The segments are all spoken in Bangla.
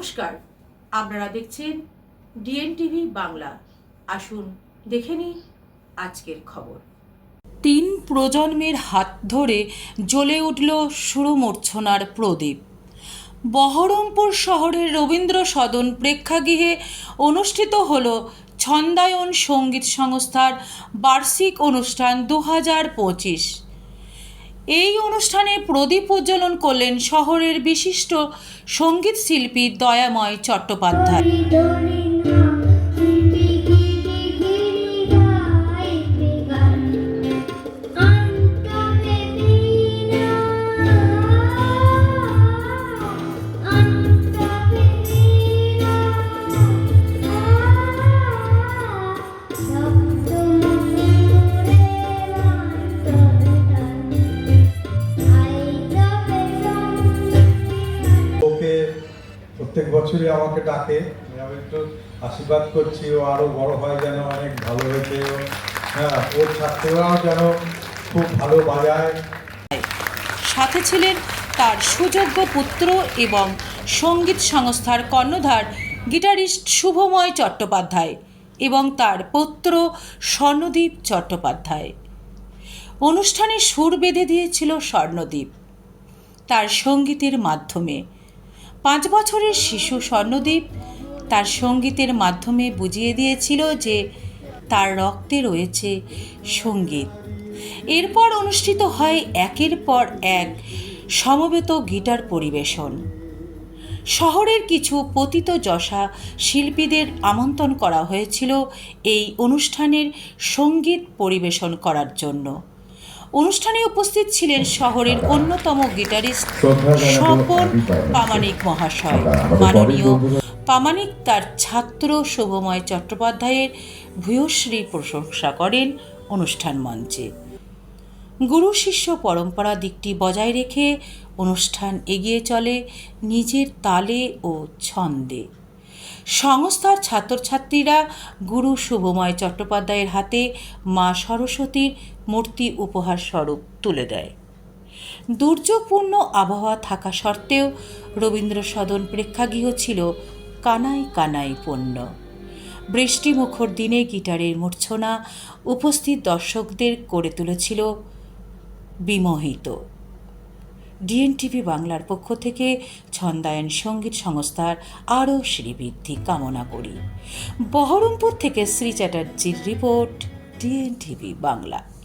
নমস্কার, আপনারা দেখছেন ডিএনটিভি বাংলা। আসুন, দেখে নিন আজকের খবর। তিন প্রজন্মের হাত ধরে জ্বলে উঠল সুরমূর্ছনার প্রদীপ। বহরমপুর শহরের রবীন্দ্র সদন প্রেক্ষাগৃহে অনুষ্ঠিত হল ছন্দায়ন সংগীত সংস্থার বার্ষিক অনুষ্ঠান দু হাজার পঁচিশ। এই অনুষ্ঠানে প্রদীপ উজ্জ্বলন করলেন শহরের বিশিষ্ট সংগীত শিল্পী দয়াময় চট্টোপাধ্যায়। বছরই আমাকে ডাকে। আমি একটু আশীর্বাদ করছি, ও আরও বড় হয় যেন অনেক ভালো হয়েছে। হ্যাঁ ওর ছাত্ররাও যেন খুব ভালো বাজায়। সাথে ছিলেন তার সুযোগ্য পুত্র এবং সংগীত সংস্থার কর্ণধার গিটারিস্ট শুভময় চট্টোপাধ্যায় এবং তার পুত্র স্বর্ণদীপ চট্টোপাধ্যায়। অনুষ্ঠানে সুর বেঁধে দিয়েছিল স্বর্ণদীপ। তার সঙ্গীতের মাধ্যমে পাঁচ বছরের শিশু স্বর্ণদ্বীপ তার সঙ্গীতের মাধ্যমে বুঝিয়ে দিয়েছিল যে তার রক্তে রয়েছে সংগীত। এরপর অনুষ্ঠিত হয় একের পর এক সমবেত গিটার পরিবেশন। শহরের কিছু পতিত যশা শিল্পীদের আমন্ত্রণ করা হয়েছিল এই অনুষ্ঠানের সংগীত পরিবেশন করার জন্য। অনুষ্ঠানে উপস্থিত ছিলেন শহরের অন্যতম গিটারিস্ট স্বপন পামানিক মহাশয়। মাননীয় পামানিক তার ছাত্র শুভময় চট্টোপাধ্যায়ের ভূয়শ্রী প্রশংসা করেন অনুষ্ঠান মঞ্চে। গুরু শিষ্য পরম্পরা দিকটি বজায় রেখে অনুষ্ঠান এগিয়ে চলে নিজের তালে ও ছন্দে। সংস্থার ছাত্রছাত্রীরা গুরু শুভময় চট্টোপাধ্যায়ের হাতে মা সরস্বতীর মূর্তি উপহার স্বরূপ তুলে দেয়। দুর্যোগপূর্ণ আবহাওয়া থাকা সত্ত্বেও রবীন্দ্র সদন প্রেক্ষাগৃহ ছিল কানাই কানাই পণ্য বৃষ্টিমুখর দিনে গিটারের মূর্ছনা উপস্থিত দর্শকদের করে তুলেছিল বিমোহিত। ডিএনটিভি বাংলার পক্ষ থেকে ছন্দায়ন সংগীত সংস্থার আরও শ্রীবৃদ্ধি কামনা করি। বহরমপুর থেকে শ্রী চ্যাটার্জির report, DNTV Bangla.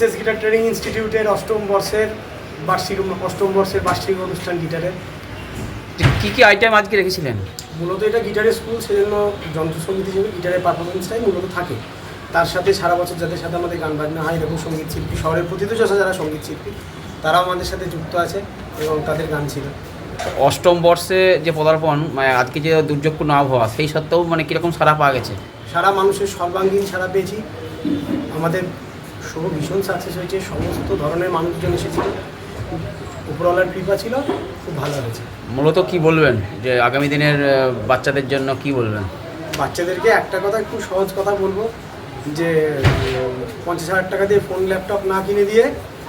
CSS guitar training ইনস্টিটিউটের অষ্টম বর্ষের বার্ষিক অষ্টম বর্ষের বার্ষিক অনুষ্ঠান গিটারের কি কি আইটেম আজকে রেখেছিলেন? মূলত এটা গিটারের স্কুল সেজন্য যন্ত্রসঙ্গীত হিসেবে গিটারের পারফরমেন্সটাই মূলত থাকে। তার সাথে সারা বছর যাদের সাথে আমাদের গান বাজনা হয় এরকম সংগীত শিল্পী শহরের প্রতিদশা যারা সংগীত শিল্পী তারাও আমাদের সাথে যুক্ত আছে এবং তাদের গান ছিল। অষ্টম বর্ষে যে পদার্পণ মানে আজকে যে দুর্যোগপূর্ণ আবহাওয়া সেই সত্ত্বেও মানে কীরকম সারা পাওয়া গেছে? সারা মানুষের সর্বাঙ্গীন সারা পেয়েছি। আমাদের শো ভীষণ সাকসেস হয়েছে সমস্ত ধরনের মানুষজন এসেছিল। উপরওয়ালার কৃপা ছিল খুব ভালো হয়েছে। মূলত কি বলবেন? যে আগামী দিনের বাচ্চাদের জন্য কি বলবেন? বাচ্চাদেরকে একটা কথা একটু সহজ কথা বলব যে পঞ্চাশ হাজার টাকা দিয়ে ফোন ল্যাপটপ না কিনে দিয়ে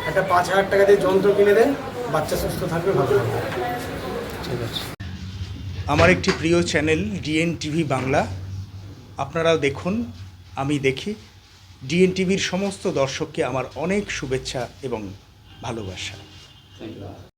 একটা পাঁচ হাজার টাকা দিয়ে যন্ত্র কিনে দেন বাচ্চা সুস্থ থাকবে ভালো থাকবে। ঠিক আছে। আমার একটি প্রিয় চ্যানেল ডিএন টিভি বাংলা। আপনারাও দেখুন আমি দেখি। ডিএন টিভির সমস্ত দর্শককে আমার অনেক শুভেচ্ছা এবং ভালোবাসা।